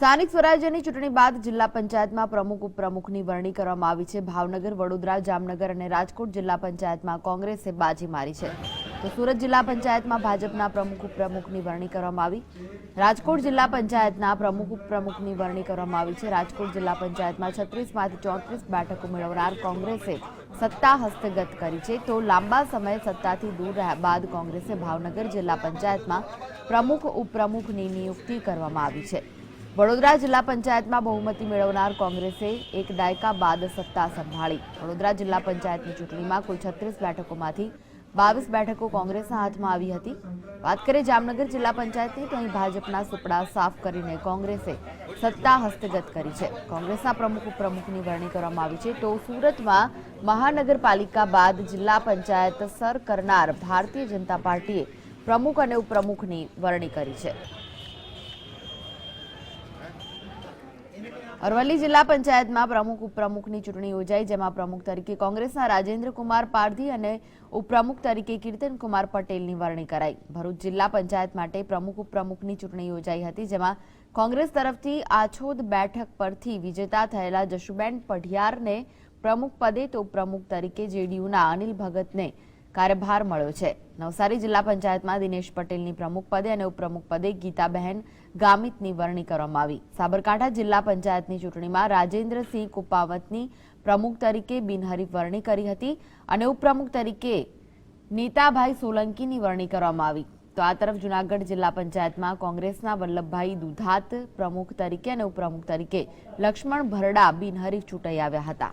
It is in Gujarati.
સ્થાનિક સ્વરાજ્યની ચૂંટણી બાદ જિલ્લા પંચાયતમાં પ્રમુખ ઉપપ્રમુખની વરણી કરવામાં આવી છે. ભાવનગર, વડોદરા, જામનગર અને રાજકોટ જિલ્લા પંચાયતમાં કોંગ્રેસે બાજી મારી છે. તો સુરત જિલ્લા પંચાયતમાં ભાજપના પ્રમુખ ઉપપ્રમુખની વરણી કરવામાં આવી. રાજકોટ જિલ્લા પંચાયતના પ્રમુખ ઉપપ્રમુખની વરણી કરવામાં આવી છે. રાજકોટ જિલ્લા પંચાયતમાં છત્રીસમાંથી ચોત્રીસ બેઠકો મેળવનાર કોંગ્રેસે સત્તા હસ્તગત કરી છે. તો લાંબા સમય સત્તાથી દૂર રહ્યા બાદ કોંગ્રેસે ભાવનગર જિલ્લા પંચાયતમાં પ્રમુખ ઉપપ્રમુખની નિયુક્તિ કરવામાં આવી છે. વડોદરા જિલ્લા પંચાયતમાં બહુમતી મેળવનાર કોંગ્રેસે એક દાયકા બાદ સત્તા સંભાળી. વડોદરા જિલ્લા પંચાયતની ચૂંટણીમાં કુલ છત્રીસ બેઠકોમાંથી બાવીસ બેઠકો કોંગ્રેસના હાથમાં આવી હતી. વાત કરીએ જામનગર જિલ્લા પંચાયતની, તો અહીં ભાજપના સુપડા સાફ કરીને કોંગ્રેસે સત્તા હસ્તગત કરી છે. કોંગ્રેસના પ્રમુખ ઉપપ્રમુખની વરણી કરવામાં આવી છે. તો સુરતમાં મહાનગરપાલિકા બાદ જિલ્લા પંચાયત સર કરનાર ભારતીય જનતા પાર્ટીએ પ્રમુખ અને ઉપપ્રમુખની વરણી કરી છે. અરવલ્લી જિલ્લા પંચાયતમાં પ્રમુખ ઉપપ્રમુખની ચૂંટણી યોજાઈ, જેમાં પ્રમુખ તરીકે કોંગ્રેસના રાજેન્દ્ર કુમાર પારધી અને ઉપપ્રમુખ તરીકે કીર્તન કુમાર પટેલની વરણી કરાઈ. ભરૂચ જિલ્લા પંચાયત માટે પ્રમુખ ઉપપ્રમુખની ચૂંટણી યોજાઈ હતી, જેમાં કોંગ્રેસ તરફથી આછોદ બેઠક પરથી વિજેતા થયેલા જશુબેન પઢિયારને પ્રમુખ પદે તો ઉપપ્રમુખ તરીકે જેડીયુના અનિલ ભગતને કાર્યભાર મળ્યો છે. નવસારી જિલ્લા પંચાયતમાં દિનેશ પટેલની પ્રમુખ પદે અને ઉપપ્રમુખ પદે ગીતાબહેન ગામિતની વરણી કરવામાં આવી. સાબરકાંઠા જિલ્લા પંચાયતની ચૂંટણીમાં રાજેન્દ્રસિંહ કુપાવતની પ્રમુખ તરીકે બિનહરીફ વરણી કરી હતી અને ઉપપ્રમુખ તરીકે નીતાભાઈ સોલંકીની વરણી કરવામાં આવી. તો આ તરફ જુનાગઢ જિલ્લા પંચાયતમાં કોંગ્રેસના વલ્લભભાઈ દુધાત પ્રમુખ તરીકે અને ઉપપ્રમુખ તરીકે લક્ષ્મણ ભરડા બિનહરીફ ચૂંટાઈ આવ્યા હતા.